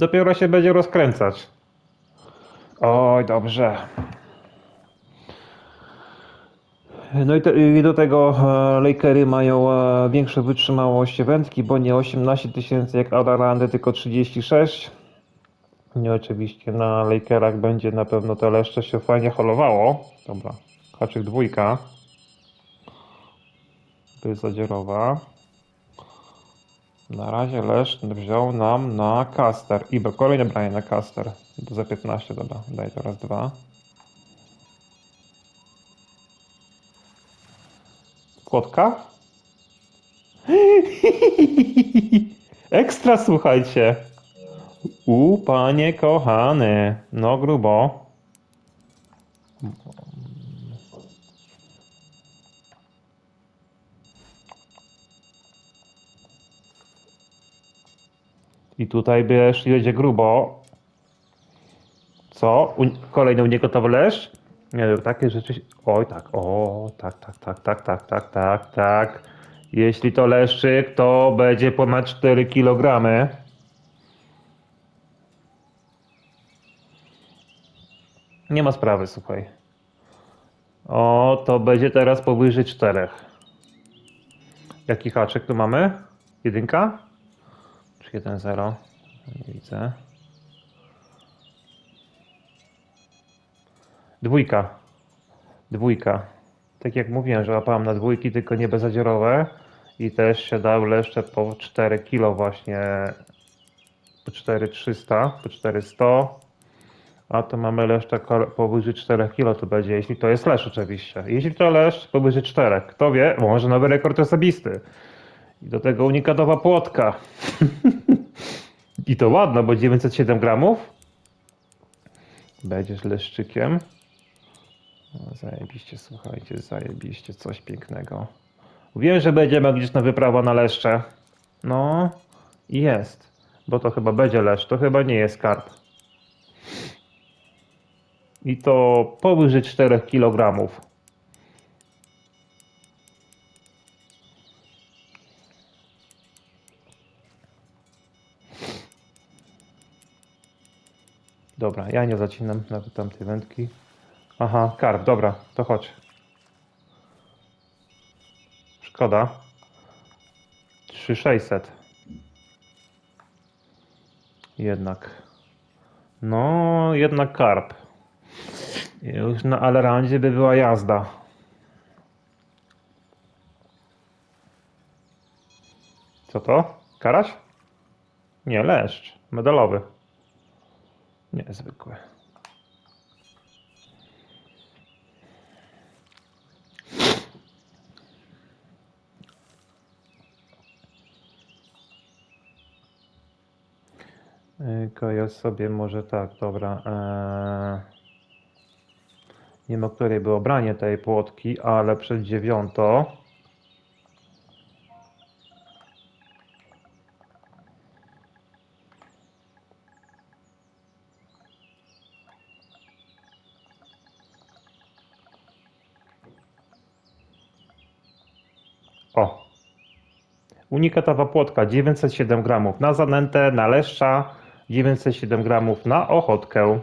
Dopiero się będzie rozkręcać. Oj, dobrze. No i, te, i do tego e, Lakery mają e, większą wytrzymałość wędki, bo nie 18 tysięcy jak Adarandy, tylko 36. Nie oczywiście na Lakerach będzie na pewno to leszcze się fajnie holowało. Dobra, haczyk dwójka. To jest zadzierowa. Na razie leszcz wziął nam na caster. I kolejne branie na caster. To za 15, dobra. Daj teraz dwa. Kłotka? Ekstra, słuchajcie. U, panie kochany. No grubo. I tutaj wiesz, jedzie grubo. Co? U, kolejny u niego to leszcz? Nie wiem, takie rzeczy. Oj, tak, o, tak, tak, tak, tak, tak, tak, tak, tak. Jeśli to leszczyk, to będzie ponad 4 kg. Nie ma sprawy, słuchaj. O, to będzie teraz powyżej 4. Jaki haczyk tu mamy? Jedynka? Czy 1-0? Nie widzę. Dwójka. Dwójka. Tak jak mówiłem, że łapałem na dwójki, tylko nie bezadziorowe. I też się dał leszcze po 4 kg właśnie. Po 4300, po 400. A to mamy leszcze powyżej 4 kg to będzie, jeśli to jest leszcz oczywiście. Jeśli to leszcz powyżej 4, kto wie, może nowy rekord osobisty. I do tego unikatowa płotka. I to ładno, bo 907 gramów. Będziesz leszczykiem. No, zajebiście, słuchajcie, zajebiście, coś pięknego. Wiem, że będziemy gdzieś na wyprawa na leszcze. No, i jest. Bo to chyba będzie leszcz, to chyba nie jest karp. I to powyżej 4 kg. Dobra, ja nie zacinam nawet tamtej wędki. Aha, karp, dobra, to chodź. Szkoda. 3600. Jednak. No, jednak karp. Już na Alerandzie by była jazda. Co to? Karaś? Nie, leszcz. Medalowy. Nie, zwykły. Tylko ja sobie może tak, dobra. Eee, nie wiem, o której było branie tej płotki, ale przed dziewiątą. O, Unikatowa płotka 907 gramów na zanętę, na leszcza, 907 gramów na ochotkę.